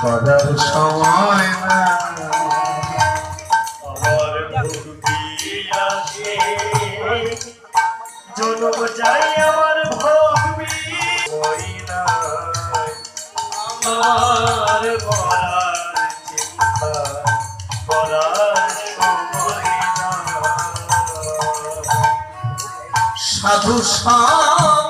করার সময় আমার ভক্তি আসে জনম যাই আমার ভক্তি না আমার বলার চিন্তা না সাধু সঙ্গে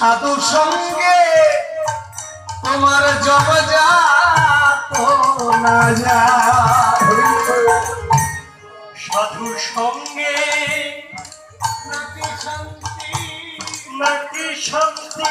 সাধু সঙ্গে তোমার জব না যায়। সাধু সঙ্গে নাকি শান্তি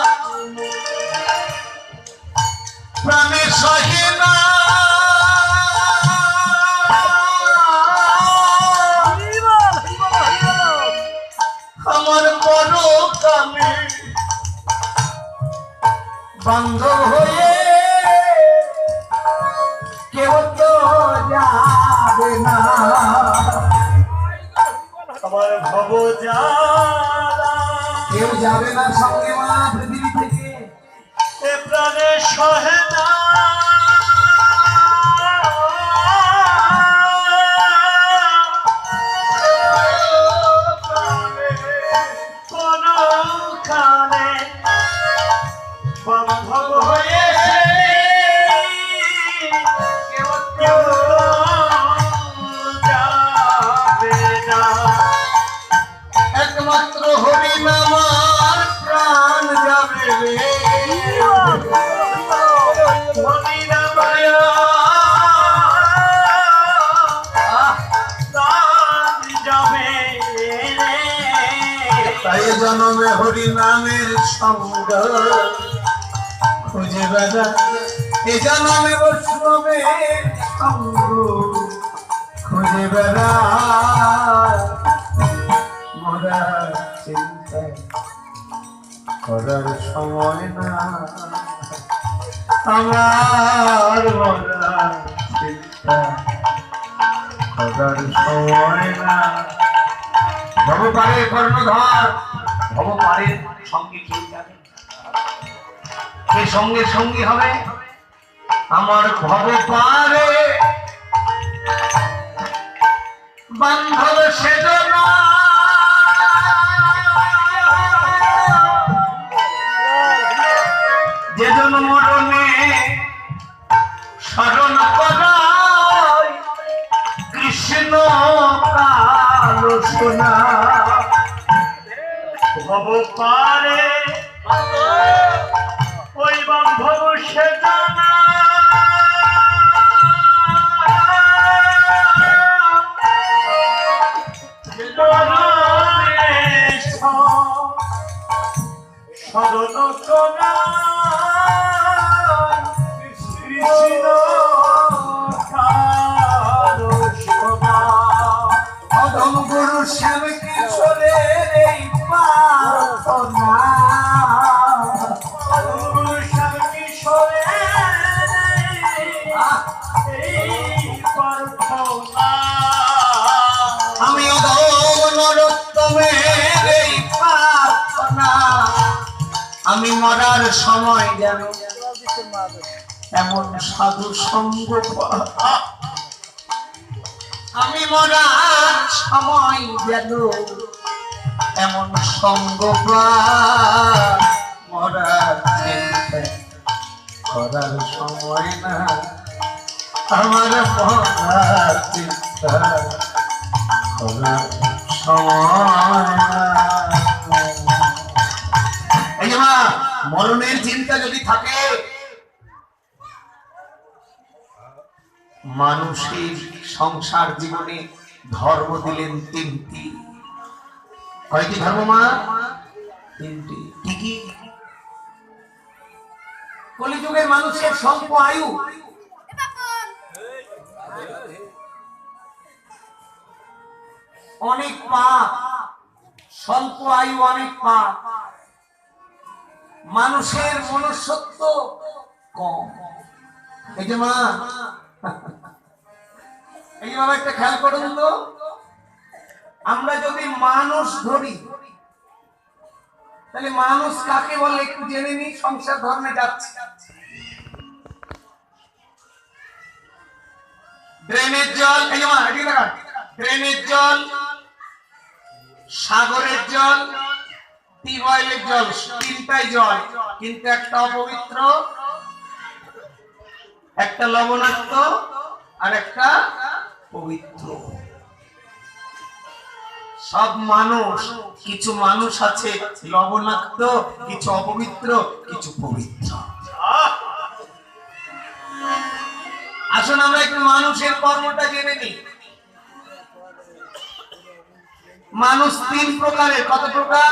প্রাণে সহে না। আমার বড় কামে বন্ধ হয়ে কেউ তো যাবে না। আমার ভব জ্বালা কেউ যাবে না সঙ্গে মা পৃথিবী থেকে। এ প্রাণে সহে জনমে হরি নামের সঙ্গ। খুঁজে বেড়া এ জনমে বৈষ্ণবের সঙ্গ। খুঁজে বেড়া মরা চিন্তা করার সময় না। আমার মরা চিন্তা করার সময় না। ভবপারের কর্ণধর ভবপারের সঙ্গে কেউ যাবে? কে সঙ্গে সঙ্গী হবে? আমার ভবপারে বান্ধব সেজন ভব ওই বান্ধব সে জানা। সরল করা কৃষ্ণ মরার সময় যেন এমন সাধু সঙ্গ। আমি মরার সময় যেন এমন সঙ্গ। মরার করার সময় না, আমার মরার চিন্তা করার সময় না এই মা মরণের চিন্তা যদি থাকে, মানুষের সংসার জীবনে ধর্ম দিলেন তিনটি। কয়টি ধর্ম, মা? তিনটি। কি কি? কলিযুগের মানুষের স্বল্প আয়ু। অনেক পাপ, স্বল্প আয়ু অনেক পাপ। মানুষের মনুষ্যত্ব কম। এই যে মা। এই যে বাবা, একটা খেয়াল করুন তো। আমরা যদি মানুষ ধরি, তাহলে মানুষ কাকে বলে একটু জেনে নি সংসার ধর্মে যাচ্ছে। ড্রেনের জল, এই যে মা, এদিকে তাকান। ড্রেনের জল, সাগরের জল টিউবওয়েলের সব মানুষ, কিছু মানুষ আছে লবণাক্ত, কিছু অপবিত্র, কিছু পবিত্র। আসুন আমরা একটু মানুষের কর্মটা জেনে নিই। মানুষ তিন প্রকারের, কত প্রকার?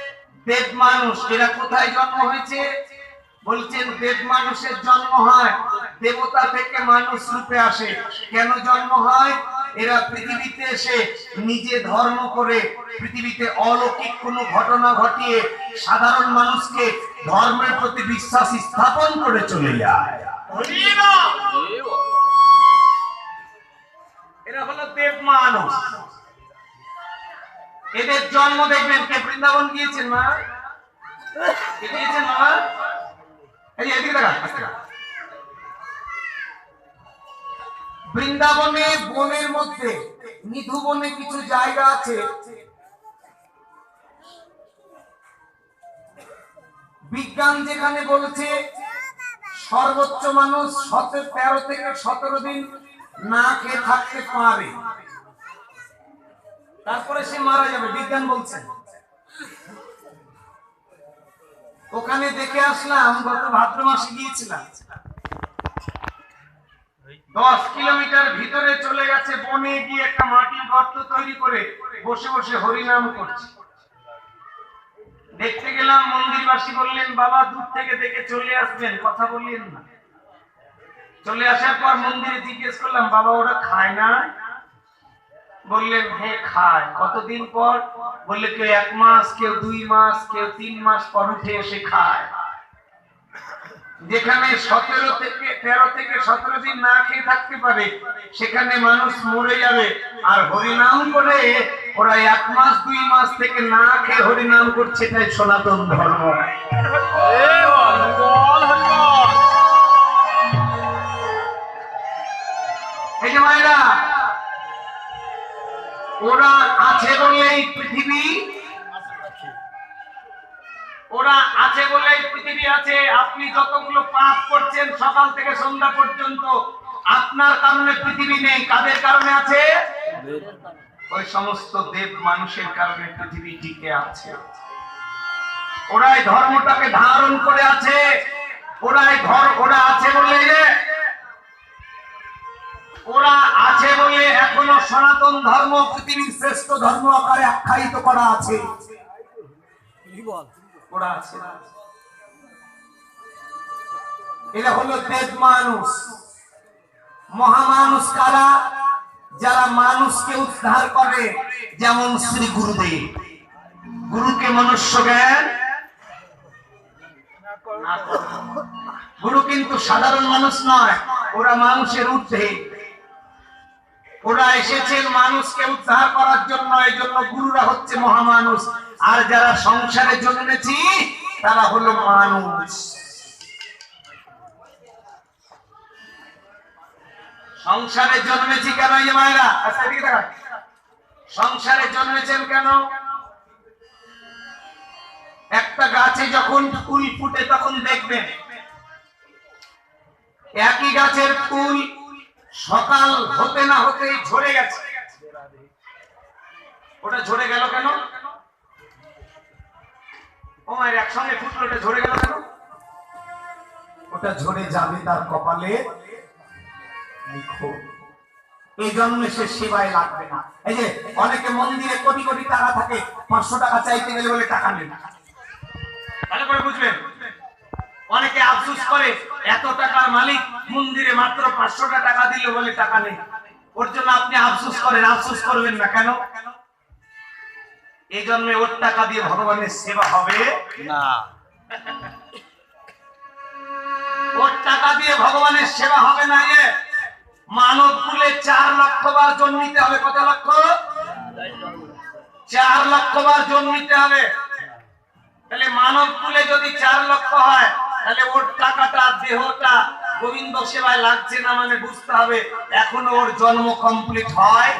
দেব মানুষ এরা কোথায় জন্ম হয়েছে? বলছেন দেব মানুষের জন্ম হয় দেবতা থেকে মানুষ রূপে আসে। কেন জন্ম হয়? এরা পৃথিবীতে এসে নিজে ধর্ম করে পৃথিবীতে অলৌকিক কোনো ঘটনা ঘটিয়ে সাধারণ মানুষকে ধর্মের প্রতি বিশ্বাস স্থাপন করে চলে যায়। এরা হলো দেব মানুষ। এদের জন্ম দেখবেন কে? বৃন্দাবন গিয়েছেন, মা? গিয়েছেন, মা? এই এদিকে বৃন্দাবনে বনের মধ্যে নিধু বনে কিছু জায়গা আছে। বিজ্ঞান যেখানে বলছে, সর্বোচ্চ মানুষ সতেরো, তেরো থেকে সতেরো দিন না খেয়ে থাকতে পারে। তারপরে সে মারা যাবে, বিজ্ঞান বলছেন ওখানে দেখে আসলাম, গত ভাদ্র মাসে গিয়েছিলাম। দশ কিলোমিটার ভিতরে চলে গেছে, বনে গিয়ে একটা মাটির গর্ত তৈরি করে বসে বসে হরিনাম করছে। দেখতে গেলাম, মন্দিরবাসী বললেন, বাবা, দূর থেকে দেখে চলে আসবেন, কথা বললেন না। চলে আসার পর মন্দিরে জিজ্ঞেস করলাম, বাবা, ওরা খায় না? বললেন হ্যাঁ খায়। কতদিন পর বললে, কেউ এক মাস, কেউ দুই মাস, কেউ তিন মাস পর উঠে এসে খায়। যেখানে সতেরো থেকে তেরো থেকে সতেরো দিন না খেয়ে থাকতে পারে, সেখানে মানুষ মরে যাবে। আর হরিনাম করে ওরা এক মাস, দুই মাস থেকে না খেয়ে হরিনাম করছে তাই সনাতন ধর্ম। এই যে মায়েরা ওরা আছে বলে এই পৃথিবী ওরা আছে বলে এই পৃথিবী আছে। আপনি যতগুলো পাপ করছেন, সকাল থেকে সন্ধ্যা পর্যন্ত আপনার কারণে পৃথিবী নেই। কাদের কারণে আছে? ওই সমস্ত দেব মানুষের কারণে পৃথিবী টিকে আছে। ওরাই ধর্মটাকে ধারণ করে আছে। ওরাই ধর ওরা আছে বলে যে ওরা আছে বলে এখনও সনাতন ধর্ম পৃথিবীর শ্রেষ্ঠ ধর্ম আকারে আখ্যায়িত করা আছে। ওরা আছে। এরা হলো দেব মানুষ। মহামানুষ কারা? যারা মানুষকে উদ্ধার করে যেমন শ্রী গুরুদেব। গুরুকে মনুষ্য জ্ঞান গুরু কিন্তু সাধারণ মানুষ নয় ওরা মানুষের ঊর্ধ্বে। ওরা এসেছেন মানুষকে উদ্ধার করার জন্য এই জন্য গুরুরা হচ্ছে মহামানুষ আর যারা সংসারে জন্মেছি, তারা হলো মানুষ। সংসারে জন্মেছি কেন এই মায়েরা? সংসারে জন্মেছেন কেন? একটা গাছে যখন ফুল ফুটে, তখন দেখবেন একই গাছের ফুল সকাল হতে না হতেই ঝরে গেছে। ওটা ঝরে গেল কেন? ও মায়ের একসঙ্গে ফুটলো ওটা ঝরে গেল কেন? ওটা ঝরে যাবে তার কপালে এই জন্মে সে সেবায় লাগবে না। এই যে অনেকে মন্দিরে কোটি কোটি টাকা থাকে পাঁচশো টাকা চাইতে গেলে বলে টাকা নেই। ভালো করে বুঝবেন। অনেকে আফসোস করে এত টাকার মালিক মন্দিরে মাত্র পাঁচশোটা টাকা দিল বলে টাকা নেই। ওর জন্য আপনি আফসোস করেন আফসোস করবেন না কেন? এই জন্মে ওর টাকা দিয়ে ভগবানের সেবা হবে? না। ওর টাকা দিয়ে ভগবানের সেবা হবে না এ? মানব কুলে চার লক্ষ বার জন্মিতে হবে কত লক্ষ? চার লক্ষ বার জন্মিতে হবে। তাহলে মানব কুলে যদি চার লক্ষ হয় তাহলে ওর টাকাটা, দেহটা গোবিন্দ সেবায় লাগছে না মানে বুঝতে হবে, এখনও ওর জন্ম কমপ্লিট হয়।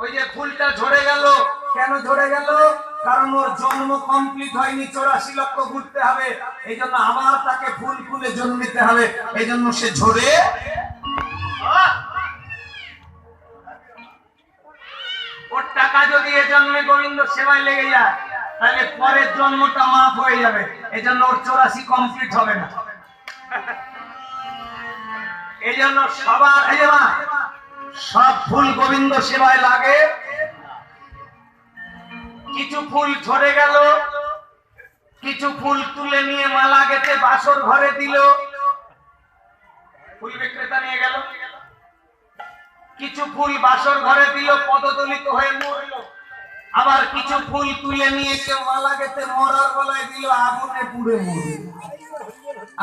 ওই যে ফুলটা ঝরে গেল, কেন ঝরে গেল? কারণ ওর জন্ম কমপ্লিট হয়নি, চৌরাশি লক্ষ ঘুরতে হবে, এই জন্য আবার তাকে ফুল ফুলে জন্মিতে হবে, এই জন্য সে ঝরে। ওর টাকা যদি এ জন্মে গোবিন্দ সেবায় লেগে যায়, তাহলে পরের জন্মটা মাফ হয়ে যাবে। এই জন্য ওর চৌরাশি কমপ্লিট হবে না। এই জন্য সবার এই মা, সব ফুল গোবিন্দ সেবায় লাগে। কিছু ফুল ঝরে গেল কিছু ফুল তুলে নিয়ে মালা গেতে বাসর ঘরে দিল। ফুল বিক্রেতা নিয়ে গেল। কিছু ফুল বাসর ঘরে দিল পদদলিত হয়ে মরল। আবার কিছু ফুল তুলে নিয়ে মালা গেতে মরার গলায় দিল, আগুনে পুড়ে মরল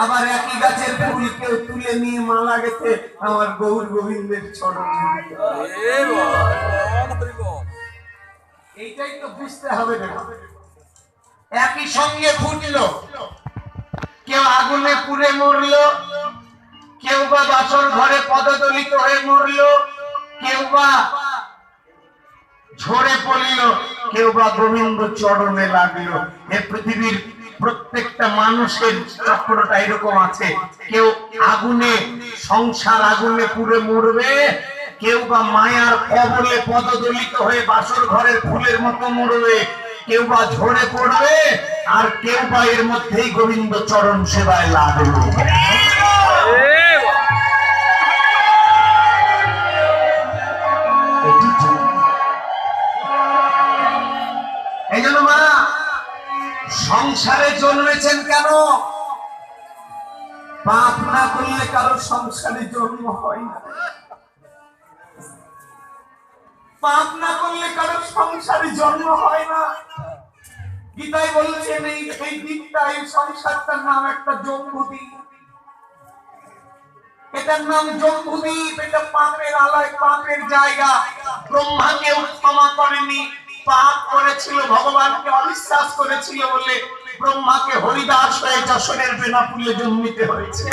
আবার একই গাছের ফুল কেউ তুলে নিয়ে মালা গেতে আমার গৌর গোবিন্দের চরণ এইটাই তো বুঝতে হবে একই সঙ্গে ফুটলো। কেউ আগুনে পুড়ে মরলো, কেউ বা বাসর ঘরে পদদলিত হয়ে মরলো, কেউ বা ঝরে পড়ল কেউ বা গোবিন্দ চরণে লাগল। এ পৃথিবীর প্রত্যেকটা মানুষের চক্রটা এরকম আছে। কেউ আগুনে, সংসার আগুনে পুড়ে মরবে কেউ বা মায়ার কবলে পদদলিত হয়ে বাসর ঘরের ফুলের মতো মরবে কেউ বা ঝরে পড়বে, আর কেউ বা এর মধ্যেই গোবিন্দ চরণ সেবায় লাগল সংসারে জন্মেছেন কেন? পাপ না করলে কারও সংসারে জন্ম হয় না। পাপ না করলে কারও সংসারে জন্ম হয় না। গীতায় বলছেন, এই এই দিকটা এই সংসারটার নাম একটা জম্বুদ্বীপ। এটার নাম জম্বুদ্বীপ, এটা পাপের আলায়, পাপের জায়গা। ব্রহ্মাকে ক্ষমা করেনি পাপ করেছিল ভগবানকে অবিশ্বাস করেছিল বলে ব্রহ্মাকে হরিদাস হয়ে যশোরের বেনাপুলে জন্মিতে হয়েছে।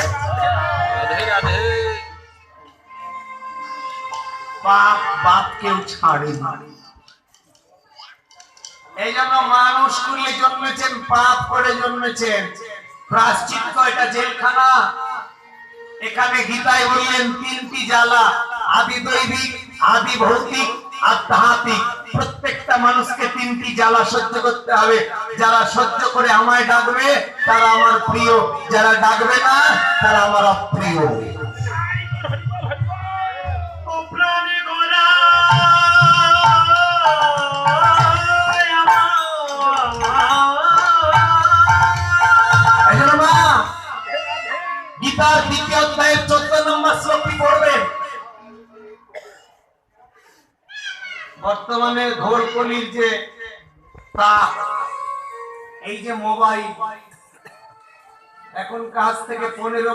পাপ বাপ কেউ ছাড়ে না এই জন্য মানুষ কুলে জন্মেছেন পাপ করে জন্মেছেন। প্রাশ্চিত্য এটা জেলখানা। এখানে গীতায় বললেন তিনটি জ্বালা আদি দৈবিক আদি ভৌতিক আধ্যাত্মিক। প্রত্যেকটা মানুষকে তিনটি জ্বালা সহ্য করতে হবে। যারা সহ্য করে আমায় ডাকবে তারা আমার প্রিয়। যারা ডাকবে না তারা আমার অপ্রিয়। গীতার দ্বিতীয় অধ্যায়ের চোদ্দ নম্বর শ্লোকটি বর্তমানে ঘোর কলির যে এই যে মোবাইল এখন কাজ থেকে পনেরো